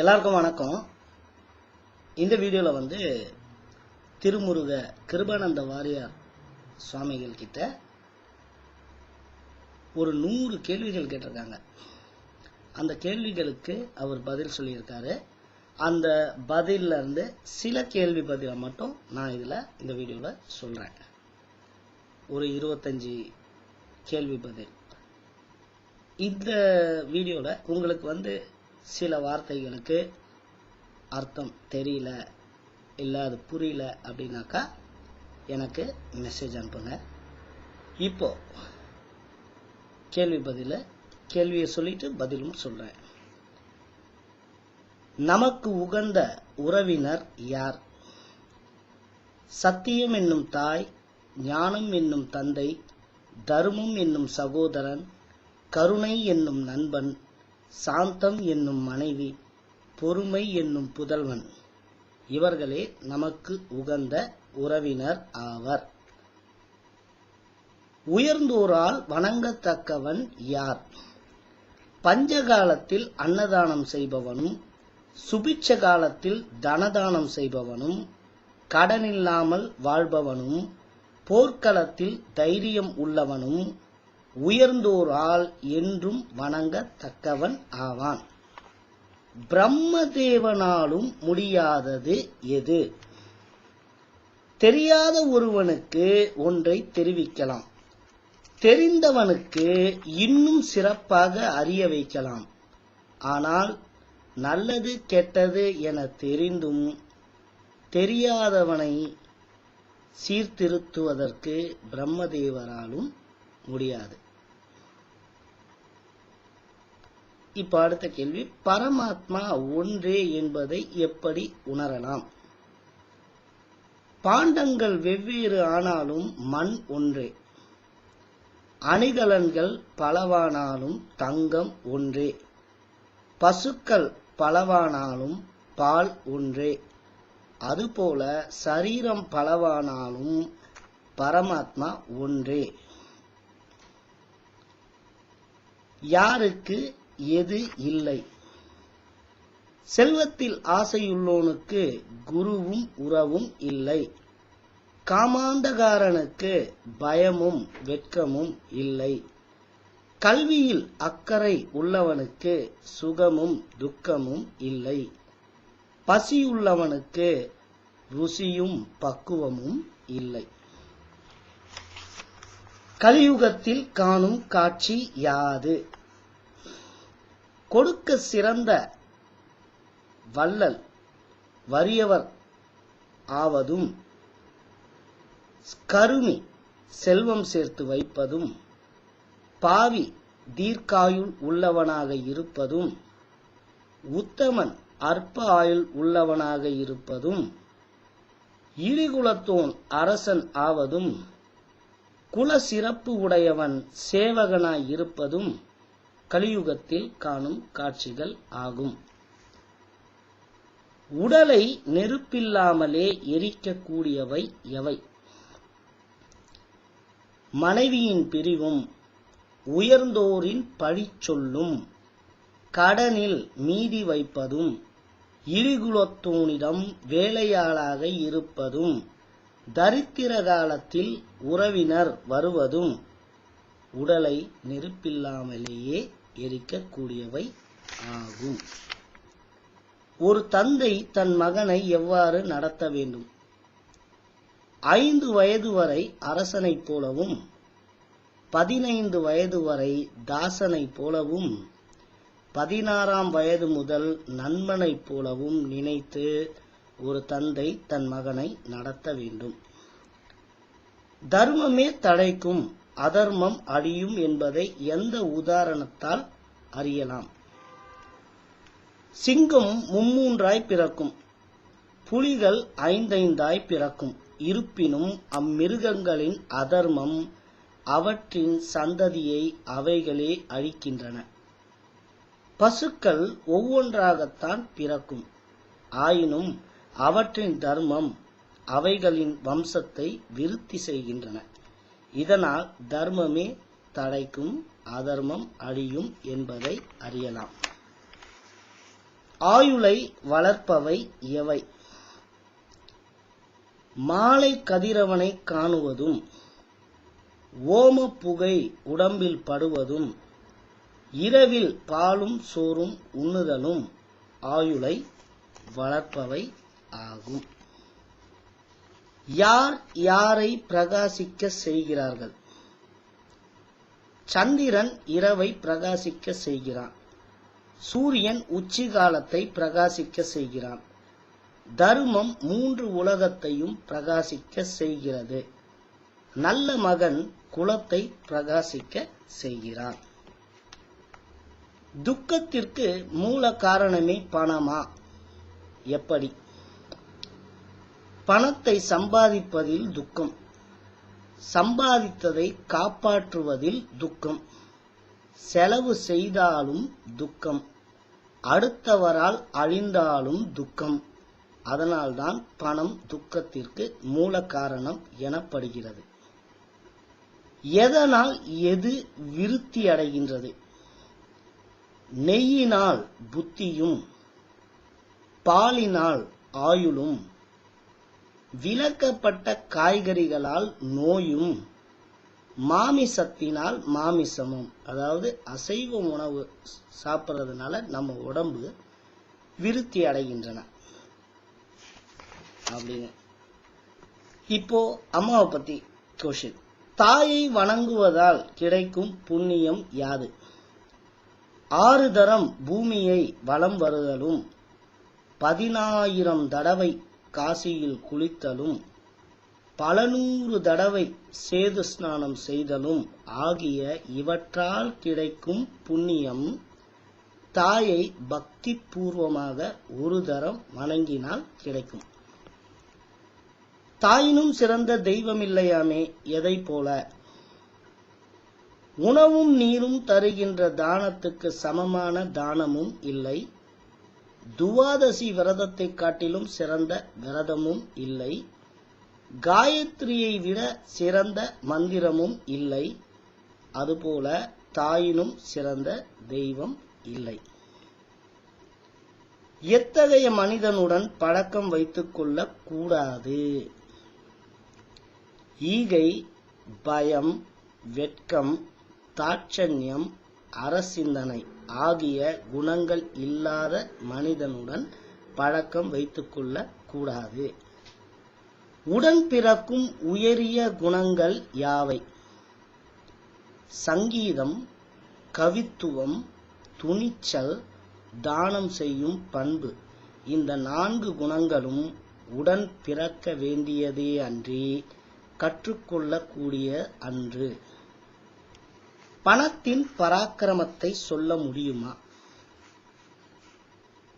எல்லாருக்கும் வணக்கம். இந்த வீடியோவில் வந்து திருமுருக கிருபானந்த வாரியார் சுவாமிகள் கிட்ட ஒரு நூறு கேள்விகள் கேட்டிருக்காங்க. அந்த கேள்விகளுக்கு அவர் பதில் சொல்லியிருக்காரு. அந்த பதில்ல இருந்து சில கேள்வி பதிலை மட்டும் நான் இதில் இந்த வீடியோவில் சொல்கிறேன் ஒரு இருபத்தஞ்சி கேள்வி பதில். இந்த வீடியோவில் உங்களுக்கு வந்து சில வார்த்தைகளுக்கு அர்த்தம் தெரியல இல்லை அது புரியல அப்படின்னாக்கா எனக்கு மெசேஜ் அனுப்புங்க. இப்போ கேள்வி பதில கேள்வியை சொல்லிட்டு பதிலும் சொல்றேன். நமக்கு உகந்த உறவினர் யார்? சத்தியம் என்னும் தாய் ஞானம் என்னும் தந்தை தர்மம் என்னும் சகோதரன் கருணை என்னும் நண்பன் சாந்தம் என்னும் மனைவி பொறுமை என்னும் புதல்வன். இவர்களே நமக்கு உகந்த உறவினர் ஆவர். உயர்ந்தோரால் வணங்கத்தக்கவன் யார்? பஞ்சகாலத்தில் அன்னதானம் செய்பவனும் சுபிட்ச காலத்தில் தனதானம் செய்பவனும் கடனில்லாமல் வாழ்பவனும் போர்க்களத்தில் தைரியம் உள்ளவனும் உயர்ந்தோரால் என்றும் வணங்கத்தக்கவன் ஆவான். பிரம்மதேவனாலும் முடியாதது எது? தெரியாத ஒருவனுக்கு ஒன்றை தெரிவிக்கலாம். தெரிந்தவனுக்கு இன்னும் சிறப்பாக அறிய வைக்கலாம். ஆனால் நல்லது கெட்டது என தெரிந்தும் தெரியாதவனை சீர்திருத்துவதற்கு பிரம்மதேவராலும் முடியாது. இப்போ அடுத்த கேள்வி பரமாத்மா ஒன்றே என்பதை எப்படி உணரலாம்? பாண்டங்கள் வெவ்வேறு ஆனாலும் மண் ஒன்றே. அணிகலன்கள் பலவானாலும் தங்கம் ஒன்றே. பசுக்கள் பலவானாலும் பால் ஒன்றே. அதுபோல சரீரம் பலவானாலும் பரமாத்மா ஒன்றே. யாருக்கு எது இல்லை? செல்வத்தில் ஆசையுள்ளோனுக்கு குருவும் உறவும் இல்லை. காமாந்தகாரனுக்கு பயமும் வெட்கமும் இல்லை. கல்வியில் அக்கறை உள்ளவனுக்கு சுகமும் துக்கமும் இல்லை. பசியுள்ளவனுக்கு ருசியும் பக்குவமும் இல்லை. கலியுகத்தில் காணும் காட்சி யாது? கொடுக்க சிறந்த வள்ளல் வறியவர் ஆவதும் கருமி செல்வம் சேர்த்து வைப்பதும் பாவி தீர்க்காயுள் உள்ளவனாக இருப்பதும் உத்தமன் அற்ப ஆயுள் உள்ளவனாக இருப்பதும் இரிகுலத்தோன் அரசன் ஆவதும் குல சிறப்பு உடையவன் சேவகனாய் இருப்பதும் கலியுகத்தில் காணும் காட்சிகள் ஆகும். உடலை நெருப்பில்லாமலே எரிக்கக்கூடியவை எவை? மனைவியின் பிரிவும் உயர்ந்தோரின் பழி சொல்லும் கடனில் மீதி வைப்பதும் இருகுலத்தூனிடம் வேலையாளாக இருப்பதும் தரித்திர காலத்தில் உறவினர் வருவதும் உடலை நெருப்பில்லாமலேயே எரிக்கக்கூடியவை ஆகும். ஒரு தந்தை தன் மகனை எவ்வாறு நடத்த வேண்டும்? ஐந்து வயது வரை அரசனைப் போலவும் பதினைந்து வயது வரை தாசனைப் போலவும் பதினாறாம் வயது முதல் நண்பனைப் போலவும் நினைத்து ஒரு தந்தை தன் மகனை நடத்த வேண்டும். தர்மமே தடைக்கும். அதர்மம் அழியும் என்பதை எந்த உதாரணத்தால் அறியலாம்? சிங்கம் மும்மூன்றாய் பிறக்கும் புலிகள் ஐந்தைந்தாய் பிறக்கும். இருப்பினும் அம்மிருகங்களின் அதர்மம் அவற்றின் சந்ததியை அவைகளே அழிக்கின்றன. பசுக்கள் ஒவ்வொன்றாகத்தான் பிறக்கும். ஆயினும் அவற்றின் தர்மம் அவைகளின் வம்சத்தை விருத்தி செய்கின்றன. இதனால் தர்மமே தடைக்கும் அதர்மம் அழியும் என்பதை அறியலாம். ஆயுளை வளர்ப்பவை எவை? மாலை கதிரவனை காணுவதும் ஓம புகை உடம்பில் படுவதும் இரவில் பாலும் சோறும் உண்ணுதலும் ஆயுளை வளர்ப்பவை ஆகும். யார் யாரை பிரகாசிக்க செய்கிறார்கள்? சந்திரன் இரவை பிரகாசிக்க செய்கிறான். சூரியன் உச்சிகாலத்தை பிரகாசிக்க செய்கிறான். தர்மம் மூன்று உலகத்தையும் பிரகாசிக்க செய்கிறது. நல்ல மகன் குலத்தை பிரகாசிக்க செய்கிறான். துக்கத்திற்கு மூல காரணமே பணமா? எப்படி? பணத்தை சம்பாதிப்பதில் துக்கம். சம்பாதித்ததை காப்பாற்றுவதில் துக்கம். செலவு செய்தாலும் துக்கம். அடுத்தவரால் அழிந்தாலும் துக்கம். அதனால்தான் பணம் துக்கத்திற்கு மூல காரணம் எனப்படுகிறது. எதனால் எது விருத்தி அடைகின்றது? நெய்யினால் புத்தியும் பாலினால் ஆயுளும் விலக்கப்பட்ட காய்கறிகளால் நோயும் மாமிசத்தினால் மாமிசமும் அதாவது அசைவ உணவு சாப்பிட்றதுனால நம்ம உடம்பு விருத்தி அடைகின்றன. அப்படின்னு. இப்போ அம்மாவை பத்தி கொஷின் தாயை வணங்குவதால் கிடைக்கும் புண்ணியம் யாது? ஆறு தரம் பூமியை வலம் வருதலும் பதினாயிரம் தடவை காசியில் குளித்தலும் பல நூறு தடவை சேது ஸ்நானம் செய்தலும் ஆகிய இவற்றால் கிடைக்கும் புண்ணியம் தாயை பக்தி பூர்வமாக ஒரு தரம் வணங்கினால் கிடைக்கும். தாயினும் சிறந்த தெய்வமில்லையாமே எதை போல? உணவும் நீரும் தருகின்ற தானத்துக்கு சமமான தானமும் இல்லை. துவாதசி விரதத்தை காட்டிலும் சிறந்த விரதமும் இல்லை. காயத்ரியை விட சிறந்த மந்திரமும் இல்லை. அதுபோல தாயினும் சிறந்த தெய்வம் இல்லை. எத்தகைய மனிதனுடன் பழக்கம் வைத்துக் கொள்ள கூடாது ஈகை பயம் வெட்கம் தாட்சண்யம் அரசிந்தனை. ஆகிய குணங்கள் இல்லாத மனிதனுடன் பழக்கம் வைத்துக்கொள்ள கூடாது உடன் பிறக்கும் உயரிய குணங்கள் யாவை? சங்கீதம் கவித்துவம் துணிச்சல் தானம் செய்யும் பண்பு. இந்த நான்கு குணங்களும் உடன் பிறக்க வேண்டியதே அன்றி கற்றுக்கொள்ளக்கூடிய அன்று. பணத்தின் பராக்கிரமத்தை சொல்ல முடியுமா?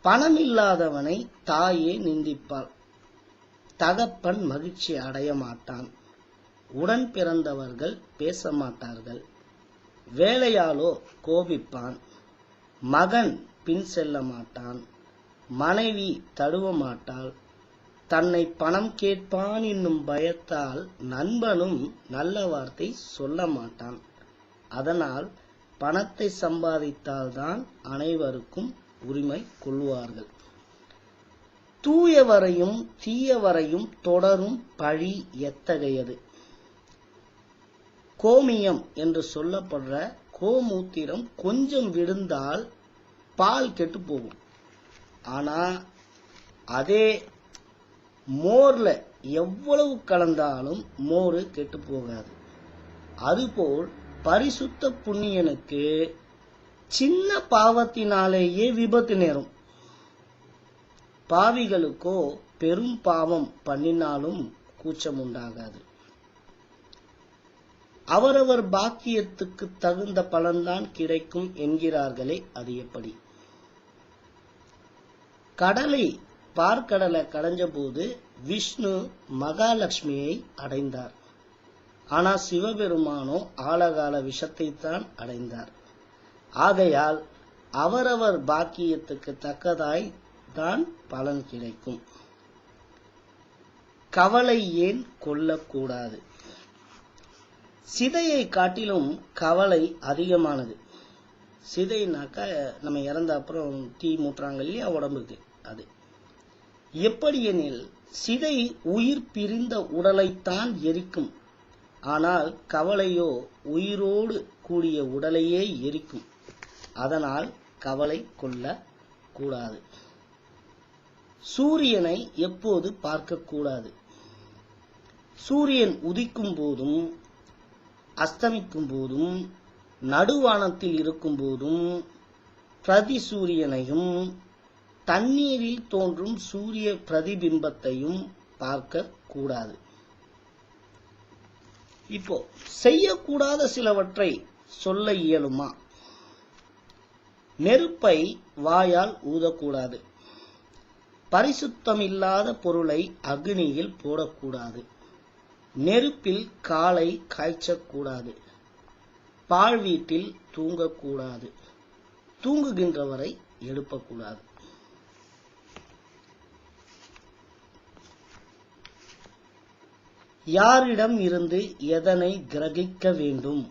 பணம் இல்லாதவனை தாயே நிந்திப்பாள். தகப்பன் மகிழ்ச்சி அடைய மாட்டான். உடன் பிறந்தவர்கள் பேச மாட்டார்கள். வேலையாலோ கோபிப்பான். மகன் பின் செல்ல மாட்டான். மனைவி தழுவ மாட்டாள். தன்னை பணம் கேட்பான் என்னும் பயத்தால் நண்பனும் நல்ல வார்த்தை சொல்ல மாட்டான். அதனால் பணத்தை சம்பாதித்தால்தான் அனைவருக்கும் உரிமை கொள்வார்கள். தூயவரையும் தீயவரையும் தொடரும் பழி எத்தகையது? கோமியம் என்று சொல்லப்படுற கோமூத்திரம் கொஞ்சம் விழுந்தால் பால் கெட்டு போகும் ஆனா அதே மோர்ல எவ்வளவு கலந்தாலும் மோர் கெட்டு போகாது அதுபோல் பரிசுத்த புண்ணியனுக்கு சின்ன பாவத்தினாலேயே விபத்து நேரும். பாவிகளுக்கோ பெரும் பாவம் பண்ணினாலும் கூச்சம் உண்டாகாது. அவரவர் பாக்கியத்துக்கு தகுந்த பலன்தான் கிடைக்கும் என்கிறார்களே அது எப்படி? கடலை பார்க்கடலை கடைஞ்ச போது விஷ்ணு மகாலட்சுமியை அடைந்தார். ஆனால் சிவபெருமானோ ஆழகால விஷத்தை தான் அடைந்தார். ஆகையால் அவரவர் பாக்கியத்துக்கு தக்கதாய் தான் பலன் கிடைக்கும். கவலை ஏன் கொள்ளக்கூடாது? சிதையை காட்டிலும் கவலை அதிகமானது. சிதைனாக்கா நம்ம இறந்த அப்புறம் தீ மூட்டுறாங்க இல்லையா உடம்புக்கு அது. எப்படி எனில் சிதை உயிர் பிரிந்த உடலைத்தான் எரிக்கும். ஆனால் கவலையோ உயிரோடு கூடிய உடலையே எரிக்கும். அதனால் கவலை கொள்ள கூடாது சூரியனை எப்போது பார்க்கக்கூடாது? சூரியன் உதிக்கும் போதும் அஸ்தமிக்கும் போதும் நடுவானத்தில் இருக்கும் போதும் பிரதி சூரியனையும் தண்ணீரில் தோன்றும் சூரிய பிரதிபிம்பத்தையும் பார்க்க கூடாது இப்போ செய்யக்கூடாத சிலவற்றை சொல்ல இயலுமா? நெருப்பை வாயால் ஊதக்கூடாது. பரிசுத்தமில்லாத பொருளை அக்னியில் போடக்கூடாது. நெருப்பில் காலை காய்ச்சக்கூடாது. பால் வீட்டில் தூங்கக்கூடாது. தூங்குகின்றவரை எழுப்பக்கூடாது. யாரிடம் இருந்து எதனை கிரகிக்க வேண்டும்?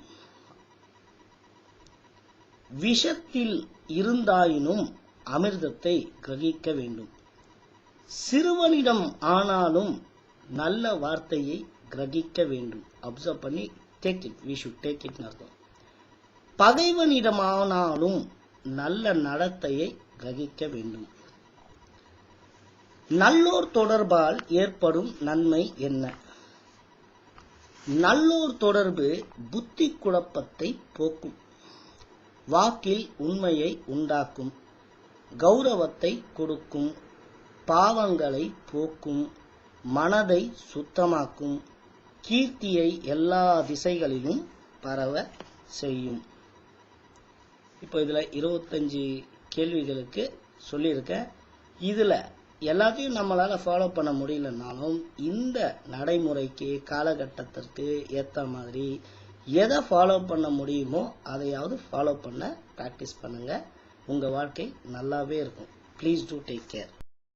விஷத்தில் இருந்தாயினும் அமிர்தத்தை கிரகிக்க வேண்டும். சிறுவனிடம் ஆனாலும் நல்ல வார்த்தையை கிரகிக்க வேண்டும். அப்சர்வ் பண்ணி take it we should take it அர்த்தம் பகைவனிடமானாலும் நல்ல நடத்தையை கிரகிக்க வேண்டும். நல்லோர் தொடர்பால் ஏற்படும் நன்மை என்ன? நல்லோர் தொடர்பு புத்தி குழப்பத்தை போக்கும். வாக்கில் உண்மையை உண்டாக்கும். கௌரவத்தை கொடுக்கும். பாவங்களை போக்கும். மனதை சுத்தமாக்கும். கீர்த்தியை எல்லா திசைகளிலும் பரவ செய்யும். இப்போ இதில் இருபத்தஞ்சு கேள்விகளுக்கு சொல்லியிருக்கேன். இதில் எல்லாத்தையும் நம்மளால ஃபாலோ பண்ண முடியலனாலும் இந்த நடைமுறைக்கு காலகட்டத்திற்கு ஏற்ற மாதிரி எதை ஃபாலோ பண்ண முடியுமோ அதையாவது ஃபாலோ பண்ண ப்ராக்டிஸ் பண்ணுங்க. உங்க வாழ்க்கை நல்லாவே இருக்கும். Please do take care